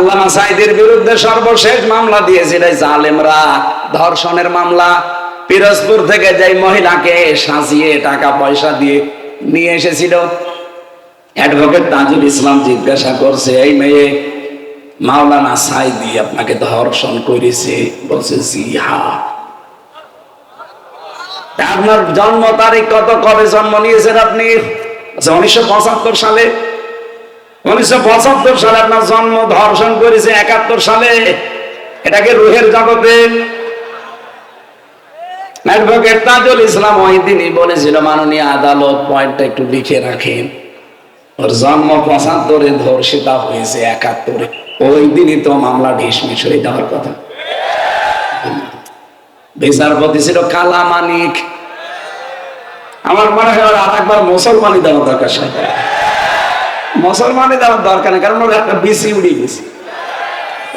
আল্লামা সাইদের বিরুদ্ধে সর্বশেষ মামলা দিয়েছিল জালেমরা। ধর্ষণের মামলা। পিরোজপুর থেকে যাই মহিলাকে সাজিয়ে টাকা পয়সা দিয়ে নিয়ে এসেছিল, অ্যাডভোকেট তাজুল ইসলাম জিজ্ঞাসা করছে, এই মেয়ে, মাওলানা সাইদি আপনাকে ধর্ষণ করেছে। বলছে, জি হা আপনার জন্ম তারিখ কত, কবে জন্ম নিয়েছেন আপনি? আচ্ছা উনিশশো সালে উনিশশো পঁচাত্তর সালে আপনার জন্ম, ধর্ষণ করেছে একাত্তর সালে। এটাকে রুহের অ্যাডভোকেট তাজুল ইসলাম ওই দিনই বলেছিল, মাননীয় আদালত পয়েন্টটা একটু লিখে রাখেন। ওর জন্ম পঁচাত্তরে ধর্ষিতা হয়েছে একাত্তরে। ওই দিনই তো মামলা ঢিসমিস হয়ে যাওয়ার কথা। বিচারপতি ছিল কালা মানিক আমার মনে হয় আর একবার মুসলমানি দেওয়া দরকার মুসলমানি দেওয়ার দরকার নেই, কারণ ওর একটা বিসি উড়িয়ে গেছে।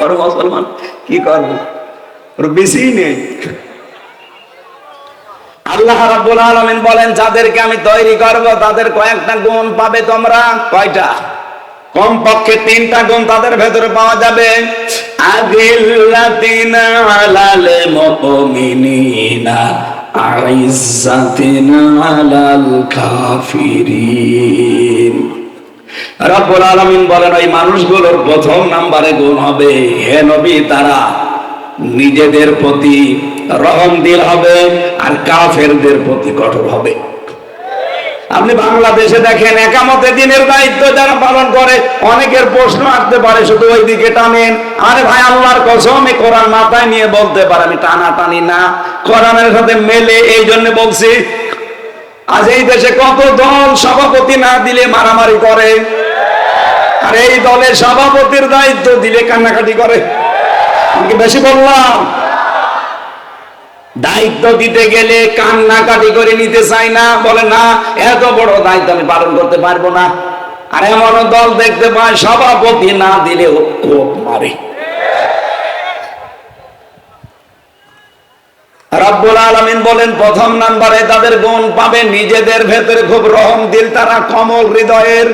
ওর মুসলমান কি করবে? ওর বিসি নেই। আল্লাহ রাব্বুল আলামিন বলেন, যাদেরকে আমি তৈরি করব, তাদের কয়েকটা গুণ পাবে তোমরা। কয়টা? কমপক্ষে তিনটা গুণ তাদের ভেতরে পাওয়া যাবে। আদিল্লাতিনা আলাল মুমিনিনা, আইজ্জাতিনা আলাল কাফিরিন। রব্বুল আলামিন বলেন, ওই মানুষগুলোর প্রথম নাম্বারে গুণ হবে। হে নবী, তারা নিজেদের প্রতি হবে আর কাফেরদের প্রতি কঠোর হবে। আপনি বাংলাদেশে দেখেন, একামতে দিনের দায়িত্ব যারা পালন করে, অনেকের প্রশ্ন আসতে পারে, শুধু ওই দিকে টানেন? আরে ভাই, আল্লাহর কসম কোরআন মাথায় নিয়ে বলতে পারে, আমি টানা টানি না। কোরআনের সাথে মেলে এই জন্য বলছি আজ এই দেশে কত দল সভাপতি না দিলে মারামারি করে? আর এই দলের সভাপতির দায়িত্ব দিলে কান্নাকাটি করে। বেশি বললাম? দায়িত্ব দিতে গেলে কান্নাকাটি করে নিতে চাই না। বলে, না, এত বড় দায়িত্ব আমি পালন করতে পারব না। আর এমন দল দেখতে পায়, সভাপতি না দিলেও কোপ মারে রব্বুল আলামিন বলেন, প্রথম নাম্বারে তাদের গুণ পাবে নিজেদের ভেতরে খুব রহম দিল, তারা কমল হৃদয়ের।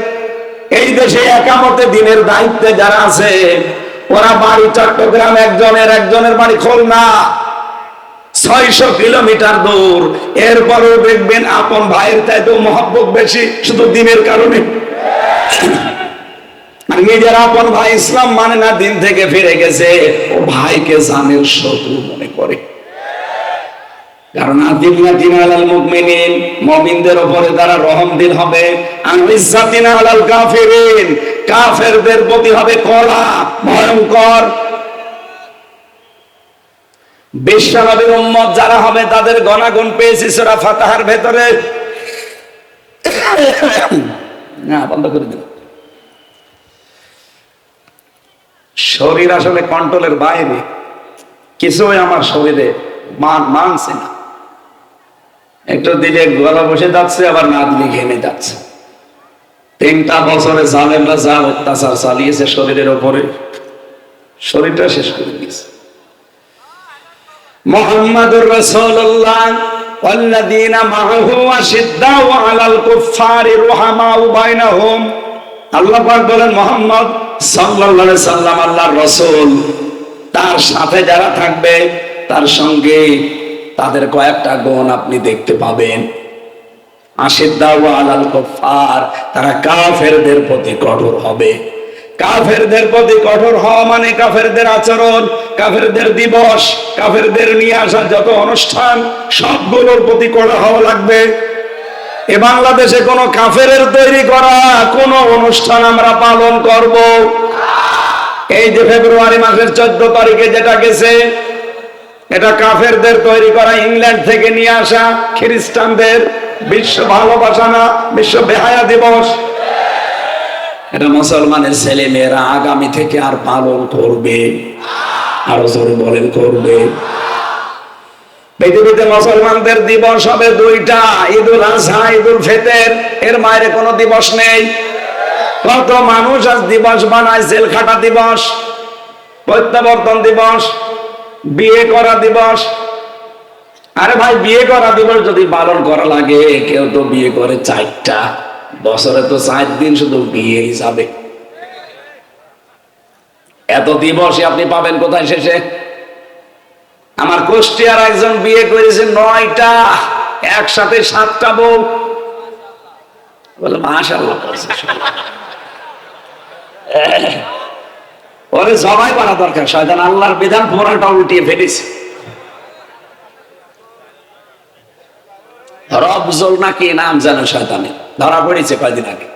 এই দেশে একামতে দিনের দায়িত্বে যারা আছে, ওরা বাড়ি চট্টগ্রাম একজনের একজনের বাড়ি খুলনা, ছয়শো কিলোমিটার দূর। দেখবেন আপন ভাইয়ের চাইতেও বেশি, শুধু দিনের কারণে। আর নিজের আপন ভাই ইসলাম মানে না, দিন থেকে ফিরে গেছে, ও ভাইকে শত্রু মনে করে। কারণ আদিল্লা দিন আলাল মুকমিনিন মুমিনদের উপরে তারা রহম দিল হবে আর আলাল কাফিরিন, কাফেরদের প্রতি হবে ভয়ঙ্কর। বিশ্বনবীর উম্মত যারা হবে, তাদের গণাগুণ পেয়েছি সূরা ফাতাহার ভেতরে। না, বন্ধ করে দিন শরীর আসলে কন্ট্রোলের বাইরে, কিছুই আমার শরীরে মান মানছে না। একটু দিলে গলা বসে যাচ্ছে আবার না দিলে ঘেমে যাচ্ছে তিনটা বছরে জালেমরা যা অত্যাচার চালিয়েছে শরীরের ওপরে শরীরটা শেষ করে দিয়েছে মোহাম্মদুর রাসূলুল্লাহ والذين معه أشداء على الكفار رحماء بينهم আল্লাহ পাক বলেন মোহাম্মদ সাল্লাল্লাহু আলাইহি সাল্লাম আল্লাহর রাসূল তার সাথে যারা থাকবে তার সঙ্গে তাদের কয়েকটা গুণ আপনি দেখতে পাবেন। আলাল কুফার তারা কাফেরদের প্রতি কঠোর হবে। কাফেরদের প্রতি কঠোর হওয়া মানে কাফেরদের আচরণ, কাফেরদের দিবস, কাফেরদের নিয়ে আসা যত অনুষ্ঠান, সবগুলোর প্রতি কড়া হওয়া লাগবে। এ বাংলাদেশে কোনো কাফের তৈরি করা কোন অনুষ্ঠান আমরা পালন করব। এই যে ফেব্রুয়ারি মাসের চোদ্দ তারিখে যেটা গেছে এটা কাফেরদের তৈরি করা ইংল্যান্ড থেকে নিয়ে আসা খ্রিস্টানদের বিশ্ব ভালোবাসা না বিশ্ব বেহায়া দিবস। এটা মুসলমানের ছেলে মেয়েরা আগামী থেকে আর পালন করবে আরও জোরে বলেন করবে। পৃথিবীতে মুসলমানদের দিবস হবে দুইটা ঈদুল আজহা ঈদুল ফেতের। এর মায়ের কোনো দিবস নেই। কত মানুষ আজ দিবস বানায় জেল খাটা দিবস প্রত্যাবর্তন দিবস। বিয়ে করা দিবস। আরে ভাই, বিয়ে করা দিবস যদি পালন করা লাগে, কেউ তো বিয়ে করে চারটা। বছরে তো চার দিন শুধু বিয়ে হিসাবে। এত দিবসে আপনি পাবেন কোথায় শেষে? আমার কুষ্টিয়ার একজন বিয়ে করেছে নয়টা, একসাথে সাতটা বউ। বলে মাশাল্লাহ ওরে জবাই করা দরকার, শয়তান আল্লাহর বিধান পুরাটা উল্টিয়ে ফেলেছে। রবজল নাকি নাম জানো শয়তানে ধরা পড়েছে কয়দিন আগে।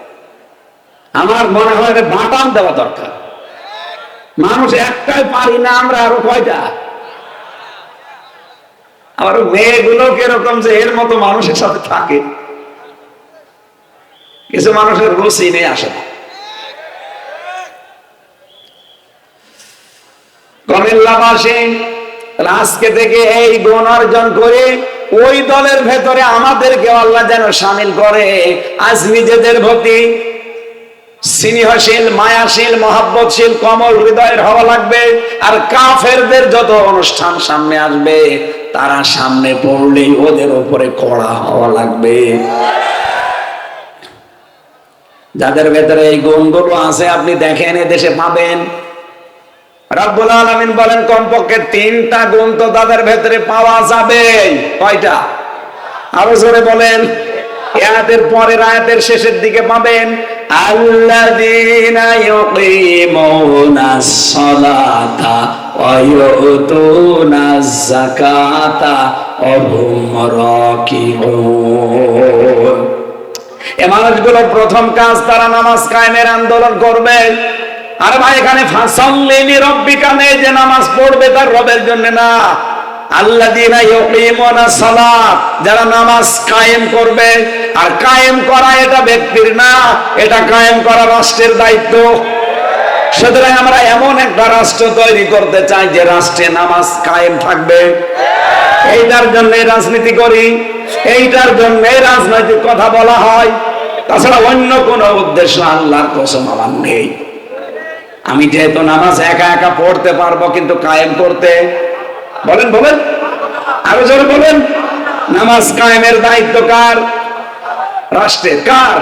আমার মনে হয় বাটাম দেওয়া দরকার। মানুষ একটাই পারি না, আমরা আরও কয়টা? আমার মেয়েগুলো কীরকম যে এর মতো মানুষের সাথে থাকে। কিছু মানুষের রুচি নেই আসে না কমিল্লাবাসী আজকে থেকে এই গুণ অর্জন করে ওই দলের ভেতরে আমাদেরকে আল্লাহ যেন সামিল করে। আজ নিজেদের প্রতি স্নেহশীল, মায়াশীল, মহাব্বতশীল, কমল হৃদয়ের হওয়া লাগবে। আর কাফেরদের যত অনুষ্ঠান সামনে আসবে, তারা সামনে পড়লেই ওদের উপরে কড়া হওয়া লাগবে। যাদের ভেতরে এই গুণগুলো আছে, আপনি দেখেন দেশে পাবেন। রব্বুল আলামিন বলেন, কমপক্ষে তিনটা গুণ তো তাদের ভেতরে পাওয়া যাবে। কয়টা? আরও জোরে বলেন। আয়াতের পরের আয়াতের শেষের দিকে পাবেন সালাতা ওয়া যাকাতা রাকিউন। এ মানুষগুলো প্রথম কাজ তারা নামাজ কায়েমের আন্দোলন করবে। আর ভাই, এখানে ফাসাল্লিনি রব্বিকা নেই যে নামাজ পড়বে তার রবের জন্য না। আল্লাযীনা ইউকিমুনা সালাত, যারা নামাজ কায়েম করবে। আর কায়েম করা এটা ব্যক্তির না, এটা কায়েম করা রাষ্ট্রের দায়িত্ব। সুতরাং আমরা এমন একটা রাষ্ট্র তৈরি করতে চাই যে রাষ্ট্রে নামাজ কায়েম থাকবে। এইটার জন্য রাজনীতি করি, এইটার জন্য রাজনৈতিক কথা বলা হয়। তাছাড়া অন্য কোন উদ্দেশ্য আল্লাহর কসম আমার নেই। আমি যেহেতু নামাজ একা একা পড়তে পারব, কিন্তু কায়েম করতে। বলেন বলেন। আরও জোরে বলেন। নামাজ কায়েমের দায়িত্ব কার? রাষ্ট্রের। কার?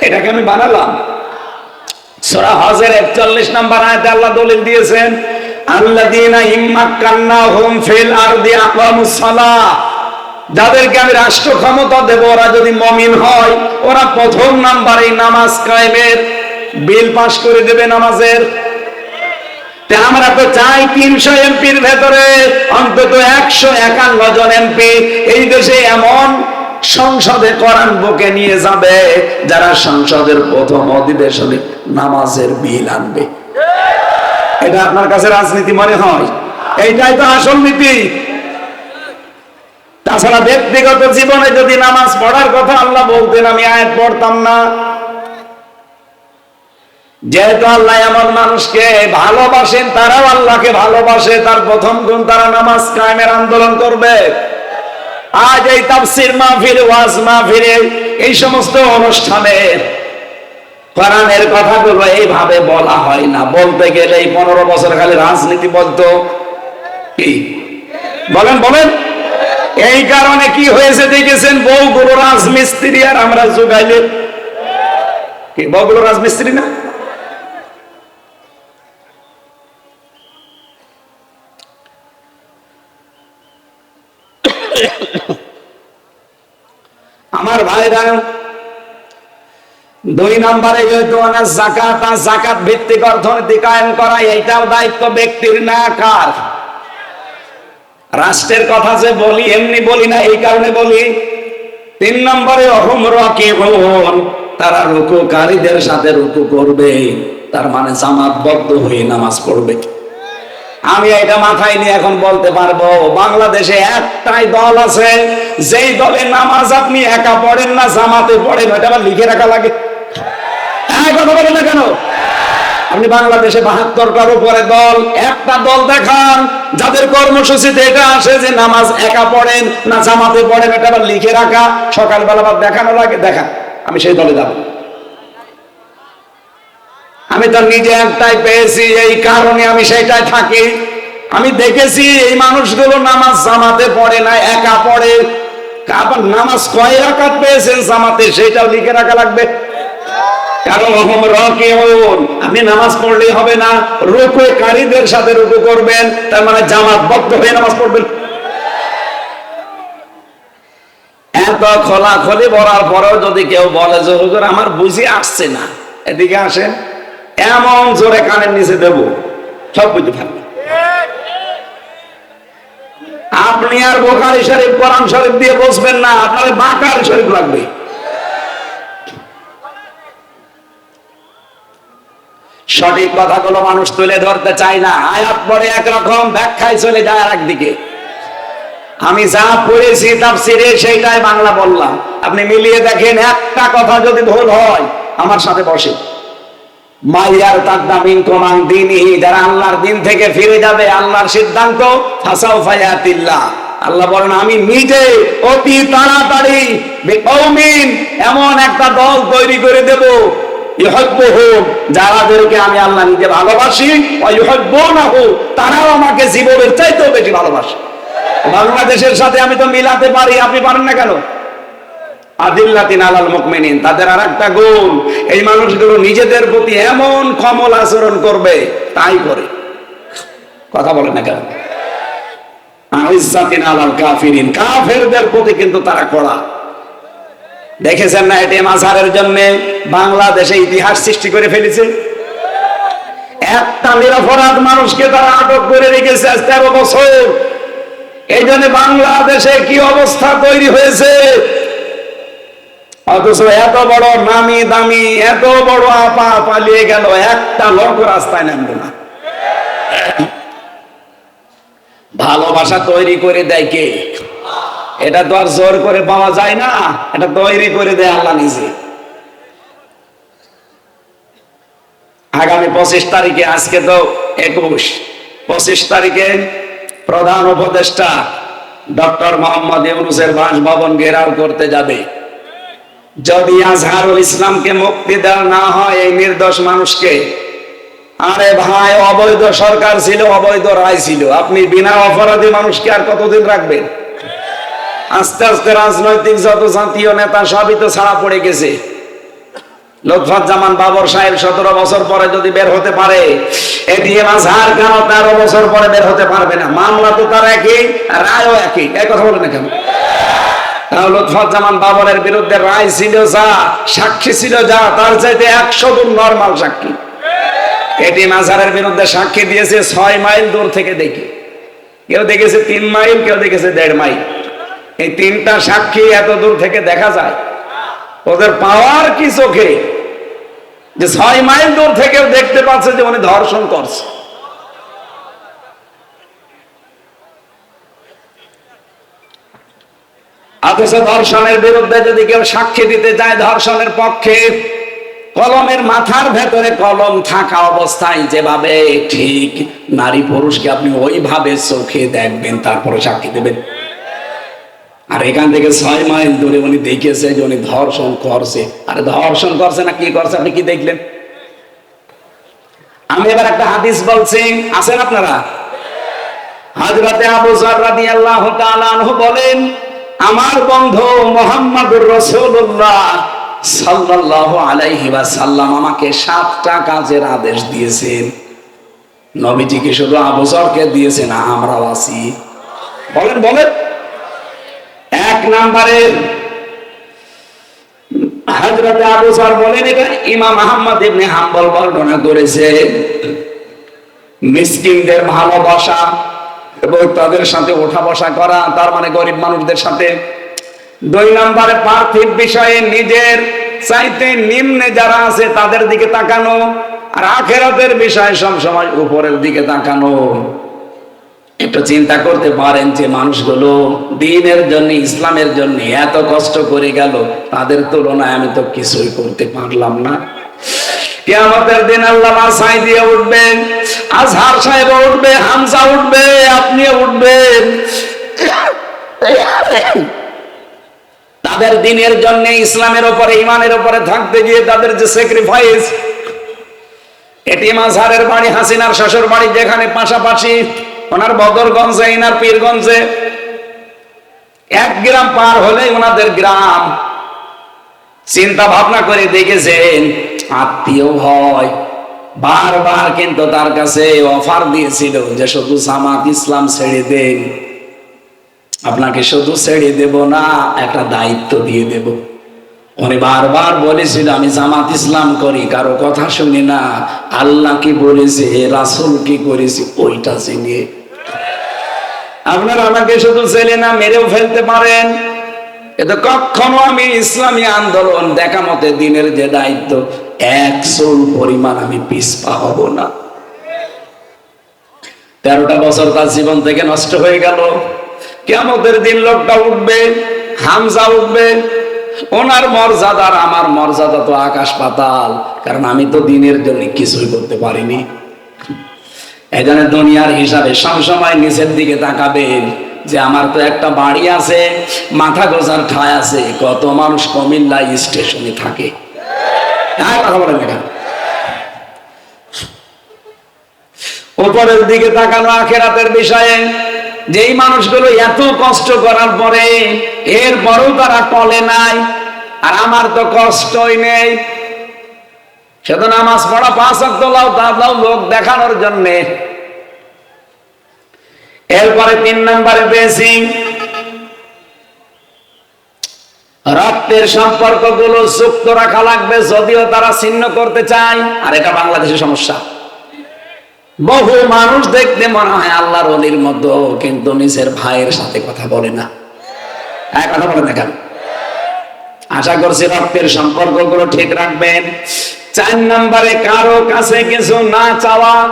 এটাকে আমি বানালাম। সূরা হজের 41 নম্বর আয়াতে আল্লাহ দলিল দিয়েছেন আরদি আকামুস সালাহ যাদেরকে আমি রাষ্ট্র ক্ষমতা দেব, ওরা যদি মমিন হয়, ওরা প্রথম নাম্বারে নামাজ কায়েমের বিল পাশ করে দেবে নামাজের। আমরা তো চাই তিনশো এমপির ভেতরে অন্তত একশো একান্ন জন এমপি এই দেশে এমন সংসদে কোরআন বুকে নিয়ে যাবে যারা সংসদের প্রথম অধিবেশনে নামাজের বিল আনবে। এটা আপনার কাছে রাজনীতি মনে হয়? এইটাই তো আসল নীতি। তাছাড়া ব্যক্তিগত জীবনে যদি নামাজ পড়ার কথা আল্লাহ বলতেন, আমি আয়াত পড়তাম না। যেহেতু আল্লাহ এমন মানুষকে ভালোবাসেন, তারাও আল্লাহকে ভালোবাসে। তার প্রথম গুণ, তারা নামাজ কায়েমের আন্দোলন করবে। আজ এই তাফসির মাহফিল, ওয়াজ মাহফিল এই সমস্ত অনুষ্ঠানে কোরআনের কথাগুলো এইভাবে বলা হয় না। বলতে গেলে এই পনেরো বছর খালি রাজনীতি বলতো কি? বলেন বলেন। এই কারণে কি হয়েছে দেখেছেন? বউগুলো রাজমিস্ত্রি আর আমরা যোগাইলে কি, বউগুলো রাজমিস্ত্রি না আমার দুই নম্বরে যেহেতু জাকাত জাকাত ভিত্তিক অর্থনীতি করা, এইটাও দায়িত্ব ব্যক্তির, না কার? রাষ্ট্রের কথা যে বলি, এমনি বলি না, এই কারণে বলি, তিন নম্বরে অহম রকি তারা রুকুকারীদের সাথে রুকু করবে, তার মানে জামাতবদ্ধ হয়ে নামাজ পড়বে। আমি এটা মাথায় নিয়ে এখন বলতে পারব, বাংলাদেশে একটাই দল আছে, যেই দলে নামাজ আপনি একা পড়েন না, জামাতে পড়েন, ওটা আবার লিখে রাখা লাগে। হ্যাঁ কথা বলেন না কেন? আপনি বাংলাদেশে বাহাত্তরটার উপরে দল, একটা দল দেখান, যাদের কর্মসূচিতে এটা আসে যে নামাজ একা পড়েন না, জামাতে পড়েন এটা আবার লিখে রাখা, সকালবেলা আবার দেখানো লাগে, দেখান, আমি সেই দলে যাব। আমি তো নিজে একটাই পেয়েছি, এই কারণে আমি সেইটাই থাকি। আমি দেখেছি এই মানুষগুলো নামাজ জামাতে পড়ে না, একা পড়ে। আবার নামাজ কয় রাকাত পেয়েছেন জামাতে, সেটাও লিখে রাখা লাগবে। কারণ নামাজ পড়লেই হবে না। রুকু কারীদের সাথে রুকু করবেন, তার মানে জামাতবদ্ধ হয়ে নামাজ পড়বেন। এত খোলা খলি বলার পরেও যদি কেউ বলে যে, হুজুর, আমার বুঝি আসছে না। এদিকে আসেন। এমন জোরে কানের নিচে দেব, সব বুঝতে পারবেন আপনি আর বোখারি শরীফ, কোরআন শরীফ দিয়ে বসবেন না, আপনার বাকার শরীফ লাগবে। সঠিক কথাগুলো মানুষ তুলে ধরতে চায় না। আয়াত পরে একরকম, ব্যাখ্যায় চলে যায় আর একদিকে। আমি যা পড়েছি তাফসিরে সেইটাই বাংলা বললাম। আপনি মিলিয়ে দেখেন, একটা কথা যদি ভুল হয়, আমার সাথে বসে। মাইয়ার তাকদামিন কমান দিনই যারা আল্লাহর দিন থেকে ফিরে যাবে, আল্লাহর সিদ্ধান্ত ফাসাও ফায়াতিল্লাহ। আল্লাহ বলেন, আমি নিজে অতি তাড়াতাড়ি বিকৌমিন এমন একটা দল তৈরি করে দেব। যারাদেরকে আমি আল্লাহ নিজে ভালোবাসি তারাও আমাকে জীবনের চাইতেও বেশি ভালোবাসে। বাংলাদেশের সাথে আমি তো মিলাতে পারি, আপনি পারেন না কেন? কাফেরদের প্রতি কিন্তু তারা কড়া। দেখেছেন না এটি মাঝারের জন্য বাংলাদেশে ইতিহাস সৃষ্টি করে ফেলেছে? একটা নিরপরাধ মানুষকে তারা আটক করে রেখেছে তেরো বছর। এই জন্য বাংলাদেশে কি অবস্থা তৈরি হয়েছে? এত বড় নামি দামি, এত বড় আপা পালিয়ে গেল, একটা লোক রাস্তায় নামলো না। ভালোবাসা তৈরি করে দেয় কে? এটা তো আর জোর করে পাওয়া যায় না, এটা তৈরি করে দেয় আল্লাহ নিজে। আগামী পঁচিশ তারিখে, আজকে তো একুশ, পঁচিশ তারিখে প্রধান উপদেষ্টা ডক্টর মোহাম্মদ ইউনুসের বাসভবন ঘেরাও করতে যাবে। যদি আজহারুল ইসলামকে মুক্তি দেওয়া না হয় এই নির্দোষ মানুষকে, আরে ভাই, অবৈধ সরকার ছিল, অবৈধ রায় ছিল। আপনি বিনা অপরাধী মানুষকে আর কতদিন রাখবেন? আস্তে আস্তে রাজনৈতিক যত জাতীয় নেতা সবই তো ছাড়া পড়ে গেছে। জামান বাবর সাহেব সতেরো বছর পরে যদি বের হতে পারে, এটিএম আজহার কেন তেরো বছর পরে বের হতে পারবে না? মামলা তো তার একই, রায়ও একই। এই কথা বলে না কেন? লুৎফাজ্জামান বাবরের বিরুদ্ধে রায় ছিল যা, সাক্ষী ছিল যা, তার চাইতে একশো গুণ নর্মাল সাক্ষী। এটি মাঝারের বিরুদ্ধে সাক্ষী দিয়েছে ছয় মাইল দূর থেকে দেখে। কেউ দেখেছে তিন মাইল, কেউ দেখেছে দেড় মাইল। এই তিনটা সাক্ষী এত দূর থেকে দেখা যায়। ওদের পাওয়ার কি চোখে? যে ছয় মাইল দূর থেকে দেখতে পাচ্ছে যে উনি ধর্ষণ করছে। অথচ ধর্ষণের বিরুদ্ধে যদি কেউ সাক্ষী দিতে চায় ধর্ষণের পক্ষে, কলমের মাথার ভেতরে কলম থাকা অবস্থায় যেভাবে ঠিক নারী পুরুষকে আপনি ওইভাবে চোখে দেখবেন, তারপরে সাক্ষী দেবেন। আর এখান থেকে ছয় মাইল দূরে উনি দেখেছে যে উনি ধর্ষণ করছে। আরে ধর্ষণ করছে না, কি করছে আপনি কি দেখলেন? আমি এবার একটা হাদিস বলছি, আছেন আপনারা? হাজরাতে আবু জার রাদিয়াল্লাহু তাআলা আনহু বলেন আমার বন্ধু মোহাম্মদুর রাসূলুল্লাহ সাল্লাল্লাহু আলাইহি সাল্লাম আমাকে সাতটা কাজের আদেশ দিয়েছেন। নবীজিকে শুধু আবু জারকে দিয়েছেন, আমরাও আছি। বলেন বলেন। এক নম্বরে হযরতে আবু জার বলেন এটা ইমাম আহমদ ইবনে হাম্বল বর্ণনা করেছে, মিসকিনদের ভালোবাসা এবং তাদের সাথে ওঠা বসা করা, তার মানে গরিব মানুষদের সাথে। দুই নম্বরে পার্থিব বিষয়ে নিজের চাইতে নিম্নে যারা আছে তাদের দিকে তাকানো আর আখেরাতের বিষয়ে সব সময় উপরের দিকে তাকানো। একটু চিন্তা করতে পারেন যে মানুষগুলো দিনের জন্য, ইসলামের জন্য এত কষ্ট করে গেল, তাদের তুলনায় আমি তো কিছুই করতে পারলাম না। কেয়ামতের দিন আল্লাহ মাসাই দিয়ে উঠবেন, আজহার সাহেব উঠবে হামসা উঠবে, আপনিও উঠবেন। তাদের দিনের জন্য ইসলামের উপরে ইমানের উপরে থাকতে গিয়ে তাদের যে স্যাক্রিফাইস এটি মাঝারের বাড়ি, হাসিনার শ্বশুর বাড়ি যেখানে পাশাপাশি, ওনার বদরগঞ্জে, ইনার পীরগঞ্জে, এক গ্রাম পার হলে ওনাদের গ্রাম। চিন্তা ভাবনা করে দেখেছেন আত্মীয় হয়। বারবার কিন্তু তার কাছে অফার দিয়েছিল যে শুধু জামাত ইসলাম ছেড়ে দেন। আপনাকে শুধু ছেড়ে দেব না, একটা দায়িত্ব দিয়ে দেব। উনি বারবার বলেছিল, আমি জামাত ইসলাম করি, কারও কথা শুনি না। আল্লাহ কি বলেছে, রাসুল কি করেছে, ওইটা চিনিয়ে আপনারা আমাকে শুধু ছেলে না, মেরেও ফেলতে পারেন। কিন্তু কখনো আমি ইসলামী আন্দোলন দেখা মতে দিনের যে দায়িত্ব একশো পরিমাণ আমি পিসপা হব না। তেরোটা বছর তার জীবন থেকে নষ্ট হয়ে গেল। কেমতের দিন লোকটা উঠবে, হামজা উঠবে। ওনার মর্যাদা আর আমার মর্যাদা তো আকাশ পাতাল, কারণ আমি তো দিনের জন্য কিছুই করতে পারিনি। এই দুনিয়ার হিসাবে সবসময় নিচের দিকে তাকাবেন যে আমার তো একটা বাড়ি আছে, মাথা গোজার ঠায় আছে, কত মানুষ কমিল্লা স্টেশনে থাকে। হ্যাঁ কথা বলেন দিকে তাকানো আখেরাতের বিষয়ে, যেই মানুষগুলো এত কষ্ট করার পরে এরপরেও তারা টলে নাই, আর আমার তো কষ্টই নেই। শুধু নামাজ পড়া পাঁচ তোলাও তাও লোক দেখানোর জন্যে। এরপরে তিন নম্বরে পেয়েছি রক্তের সম্পর্কগুলো যুক্ত রাখা লাগবে যদিও তারা ছিন্ন করতে চায়। আর এটা বাংলাদেশের সমস্যা। বহু মানুষ দেখতে মনে হয় আল্লাহর অলির মতো, কিন্তু নিজের ভাইয়ের সাথে কথা বলে না। এক কথা বলে আশা করছি রক্তের সম্পর্কগুলো ঠিক রাখবেন। চার নম্বরে, কারও কাছে কিছু না চাওয়া।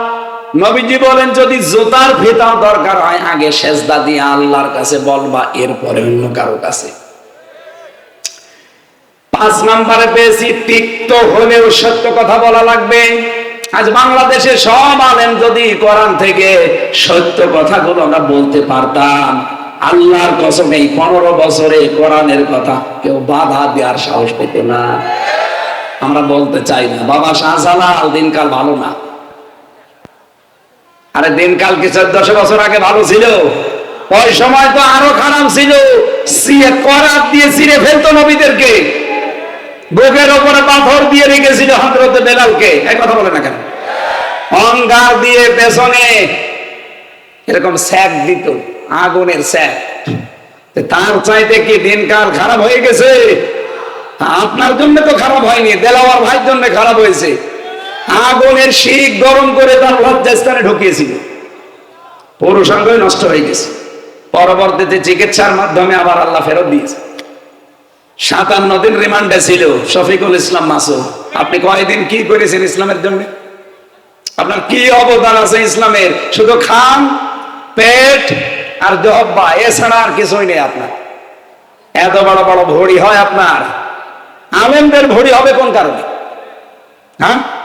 নবীজি বলেন, যদি জুতার ফিতাও দরকার হয়, আগে সেজদা দিয়ে আল্লাহর কাছে বলবা, এরপরে অন্য কারও কাছে। পাঁচ নম্বরে পেয়েছি তিক্ত হলেও সত্য কথা বলা লাগবে। আজ বাংলাদেশে সব আলেম যদি কোরআন থেকে সত্য কথাগুলো আমরা বলতে পারতাম, আল্লাহর কসম এই পনেরো বছরে কোরআনের কথা কেউ বাধা দেওয়ার সাহস পেত না। আমরা বলতে চাই না, বাবা শাহজালাল, দিনকাল ভালো না। আরে দিনকাল কি চোদ্দশো বছর আগে ভালো ছিল? ওই সময় তো আরও খারাপ ছিল। করাত দিয়ে ছিঁড়ে ফেলতো নবীদেরকে। বুকের ওপরে পাথর দিয়ে রেখেছিল হজরত বেলালকে। এক কথা বলে না কেন? অঙ্গার দিয়ে পেছনে এরকম স্যাক দিত, আগুনের স্যাক। তার চাইতে কি দিনকাল খারাপ হয়ে গেছে? আপনার জন্য তো খারাপ হয়নি, দেলাওয়ার ভাইয়ের জন্য খারাপ হয়েছে। আগুনের শিখ গরম করে তার লজ্জাস্থানে ঢুকিয়েছিল। পৌরসংঘ নষ্ট হয়ে গেছে। পরবর্তীতে চিকিৎসার মাধ্যমে আবার আল্লাহ ফেরত দিয়েছে। সাতান্ন দিন রিমান্ডে ছিল, শফিকুল ইসলাম মাসুদ আপনি কয়দিন কি করেছেন ইসলামের জন্য? আপনার কি অবদান আছে ইসলামের? শুধু খান, পেট আর জহব্বা এছাড়া আর কিছুই নেই আপনার। এত বড় বড় ভড়ি হয় আপনার। আলেমদের ভড়ি হবে কোন কারণে? হ্যাঁ?